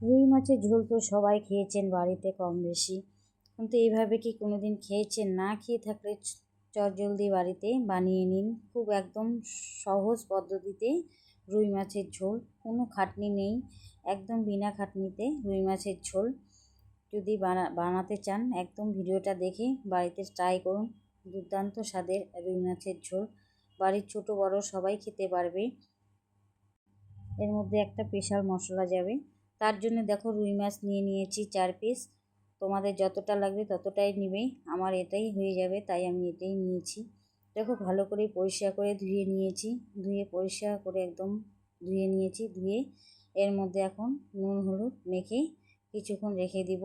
রুই মাছের ঝোল তো সবাই খেয়েছেন বাড়িতে কম বেশি। কিন্তু এইভাবে কি কোনো দিন খেয়েছেন? না খেয়ে থাকলে চটজলদি বাড়িতে বানিয়ে নিন। খুব একদম সহজ পদ্ধতিতে রুই মাছের ঝোল। কোনো খাটনি নেই। একদম বিনা খাটনিতে রুই মাছের ঝোল। যদি বানা, বানাতে চান, একদম ভিডিওটা দেখে বাড়িতে ট্রাই করুন। দুর্দান্ত স্বাদের রুই মাছের ঝোল। বাড়ির ছোট বড় সবাই খেতে পারবে। এর মধ্যে একটা স্পেশাল মশলা যাবে। তার জন্য দেখো রুই মাছ নিয়ে নিয়েছি চার পিস তোমাদের যতটা লাগবে ততটাই নেবে। আমার এটাই হয়ে যাবে, তাই আমি এটাই নিয়েছি। দেখো ভালো করে পরিষ্কার করে ধুয়ে নিয়েছি। ধুয়ে পরিষ্কার করে একদম ধুয়ে নিয়েছি। ধুয়ে এর মধ্যে এখন নুন, হলুদ মেখে কিছুক্ষণ রেখে দিব।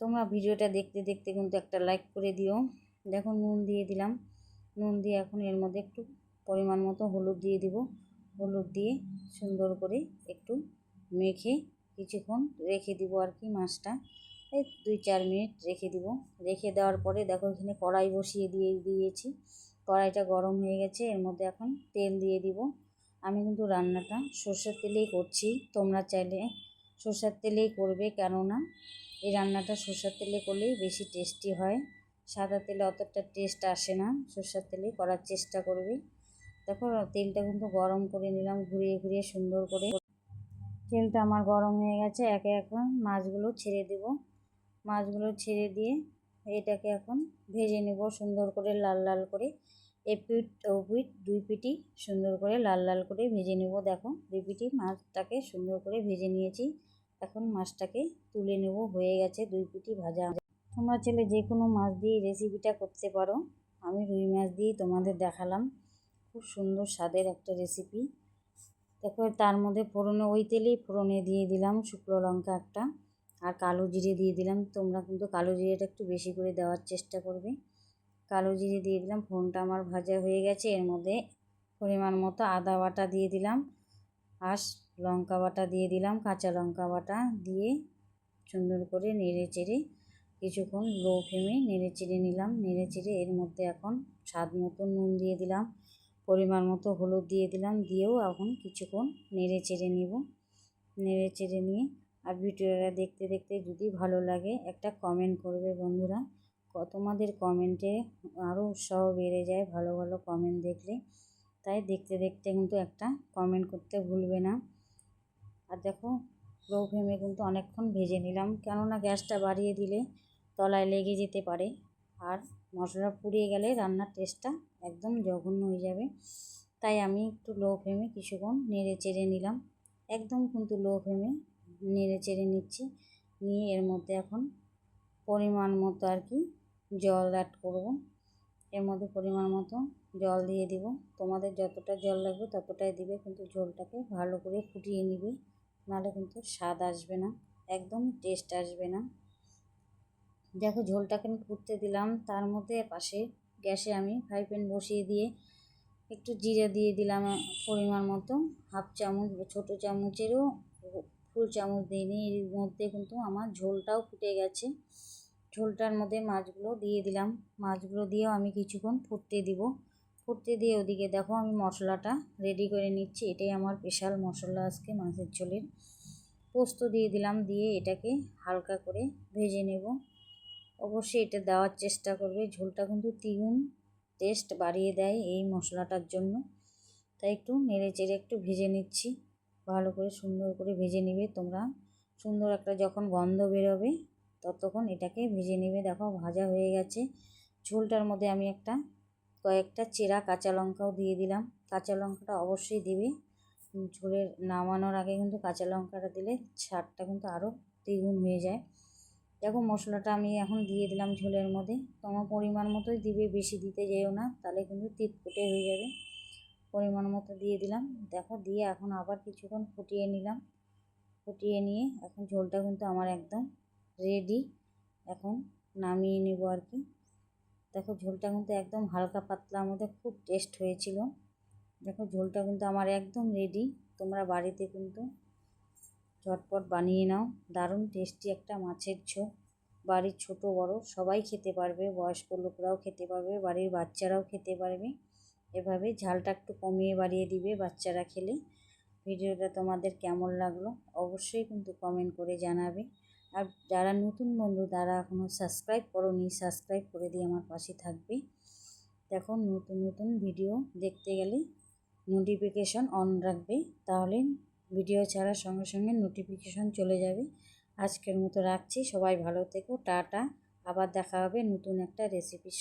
তোমরা ভিডিওটা দেখতে দেখতে কিন্তু একটা লাইক করে দিও। দেখো নুন দিয়ে দিলাম। নুন দিয়ে এখন এর মধ্যে একটু পরিমাণ মতো হলুদ দিয়ে দিব। হলুদ দিয়ে সুন্দর করে একটু মেখে কিছুক্ষণ রেখে দিব আর কি মাছটা। এই দুই চার মিনিট রেখে দিব। রেখে দেওয়ার পরে দেখো এখানে কড়াই বসিয়ে দিয়ে দিয়েছি। কড়াইটা গরম হয়ে গেছে, এর মধ্যে এখন তেল দিয়ে দিব। আমি কিন্তু রান্নাটা সর্ষের তেলেই করছি, তোমরা চাইলে সর্ষের তেলেই করবে, কেননা এই রান্নাটা সর্ষের তেলে করলেই বেশি টেস্টি হয়। সাদা তেলে অতটা টেস্ট আসে না, সর্ষের তেলে করার চেষ্টা করবে। দেখো তেলটা কিন্তু গরম করে নিলাম, ঘুরিয়ে ঘুরিয়ে সুন্দর করে তেলটা আমার গরম হয়ে গেছে, একে এখন মাছগুলো ছেড়ে দেব। মাছগুলো ছেড়ে দিয়ে এটাকে এখন ভেজে নেব সুন্দর করে লাল লাল করে। এ পিঠ, ও পিঠ, দুই পিটি সুন্দর করে লাল লাল করে ভেজে নেব। দেখো, দুই পিটি মাছটাকে সুন্দর করে ভেজে নিয়েছি। এখন মাছটাকে তুলে নেব, হয়ে গেছে দুই পিটি ভাজা। তোমরা ছেলে যে কোনো মাছ দিয়ে রেসিপিটা করতে পারো। আমি রুই মাছ দিয়েই তোমাদের দেখালাম। খুব সুন্দর স্বাদের একটা রেসিপি দেখো তার মধ্যে ফোড়নে, ওই তেলেই ফোড়নে দিয়ে দিলাম শুকনো লঙ্কা একটা আর কালো জিরে দিয়ে দিলাম। তোমরা কিন্তু কালো জিরেটা একটু বেশি করে দেওয়ার চেষ্টা করবে। কালো জিরে দিয়ে দিলাম, ফোড়নটা আমার ভাজা হয়ে গেছে। এর মধ্যে পরিমাণ মতো আদা বাটা দিয়ে দিলাম আর লঙ্কা বাটা দিয়ে দিলাম, কাঁচা লঙ্কা বাটা দিয়ে সুন্দর করে নেড়ে চেড়ে কিছুক্ষণ লো ফ্লেমে নেড়ে চেড়ে নিলাম। নেড়ে চেড়ে এর মধ্যে এখন স্বাদ মতো নুন দিয়ে দিলাম। পরিমাণ মতো হলুদ দিয়ে দিলাম, দিয়েও এখন কিছুক্ষণ নেড়ে চেড়ে নেব। নেড়ে চেড়ে নিয়ে আর ভিডিওটা দেখতে দেখতে যদি ভালো লাগে একটা কমেন্ট করবে বন্ধুরা। তোমাদের কমেন্টে আরও উৎসাহ বেড়ে যায় ভালো ভালো কমেন্ট দেখলে। তাই দেখতে দেখতে কিন্তু একটা কমেন্ট করতে ভুলবে না। আর দেখো লো ফ্লেমে কিন্তু অনেকক্ষণ ভেজে নিলাম। কেননা গ্যাসটা বাড়িয়ে দিলে তলায় লেগে যেতে পারে। আর মশলা পুড়িয়ে গেলে রান্নার টেস্টটা একদম জঘন্য হয়ে যাবে। তাই আমি একটু লো ফ্লেমে কিছুক্ষণ নেড়ে চেড়ে নিলাম। একদম কিন্তু লো ফ্লেমে নেড়ে চেড়ে নিচ্ছি। নিয়ে এর মধ্যে এখন পরিমাণ মতো আর কি জল অ্যাড করব। এর মধ্যে পরিমাণ মতো জল দিয়ে দিব। তোমাদের যতটা জল লাগবে ততটাই দিবে, কিন্তু ঝোলটাকে ভালো করে ফুটিয়ে নিবে। নাহলে কিন্তু স্বাদ আসবে না। একদম টেস্ট আসবে না। দেখো ঝোলটাকে আমি ফুটতে দিলাম। তার মধ্যে পাশে গ্যাসে আমি ফ্রাই প্যান বসিয়ে দিয়ে একটু জিরে দিয়ে দিলাম পরিমাণ মতো। হাফ চামচ ছোটো চামচেরও ফুল চামচ দিইনি এর মধ্যে কিন্তু আমার ঝোলটাও ফুটে গেছে। ঝোলটার মধ্যে মাছগুলো দিয়ে দিলাম। মাছগুলো দিয়েও আমি কিছুক্ষণ ফুটতে দিব। ফুটতে দিয়ে ওদিকে দেখো আমি মশলাটা রেডি করে নিচ্ছি। এটাই আমার স্পেশাল মশলা আজকে মাছের ঝোলের। পোস্ত দিয়ে দিলাম। দিয়ে এটাকে হালকা করে ভেজে নেব। অবশ্যই এটা দেওয়ার চেষ্টা করবে। ঝোলটা কিন্তু তিগুন টেস্ট বাড়িয়ে দেয় এই মশলাটার জন্য। তাই একটু নেড়ে চেড়ে একটু ভেজে নিচ্ছি। ভালো করে সুন্দর করে ভেজে নিবে তোমরা। সুন্দর একটা যখন গন্ধ বেরোবে ততক্ষণ এটাকে ভেজে নেবে। দেখো ভাজা হয়ে গেছে। ঝোলটার মধ্যে আমি একটা কয়েকটা চেরা কাঁচা লঙ্কাও দিয়ে দিলাম। কাঁচা লঙ্কাটা অবশ্যই দিবে। ঝোলের নামানোর আগে কিন্তু কাঁচা লঙ্কাটা দিলে স্বাদটা কিন্তু আরও দ্বিগুণ হয়ে যায়। দেখো মশলাটা আমি এখন দিয়ে দিলাম ঝোলের মধ্যে। তোমার পরিমাণ মতোই দিবে, বেশি দিতে যেও না, তাহলে কিন্তু তিতকুটে হয়ে যাবে। পরিমাণ মতো দিয়ে দিলাম। দেখো দিয়ে এখন আবার কিছুক্ষণ ফুটিয়ে নিলাম। ফুটিয়ে নিয়ে এখন ঝোলটা কিন্তু আমার একদম রেডি এখন নামিয়ে নেব আর কি। দেখো ঝোলটা কিন্তু একদম হালকা পাতলার মধ্যে খুব টেস্ট হয়েছিল। দেখো ঝোলটা কিন্তু আমার একদম রেডি তোমরা বাড়িতে কিন্তু ঝটপট বানিয়ে নাও। দারুণ টেস্টি একটা মাছের ঝোল। বাড়ির ছোট বড় সবাই খেতে পারবে, বয়স্ক লোকরাও খেতে পারবে, বাড়ির বাচ্চারাও খেতে পারবে। এভাবে ঝালটা একটু কমিয়ে বাড়িয়ে দিবে বাচ্চারা খেলে। ভিডিওটা তোমাদের কেমন লাগল অবশ্যই কিন্তু কমেন্ট করে জানাবে। আর যারা নতুন বন্ধু তারা এখনও সাবস্ক্রাইব করোনি সাবস্ক্রাইব করে দিয়ে আমার পাশে থাকবে। দেখো নতুন নতুন ভিডিও দেখতে গেলে নোটিফিকেশন অন রাখবে। তাহলে ভিডিও ছাড়ার সঙ্গে সঙ্গে নোটিফিকেশন চলে যাবে। আজকের মতো রাখছি। সবাই ভালো থেকো। টাটা। আবার দেখা হবে নতুন একটা রেসিপির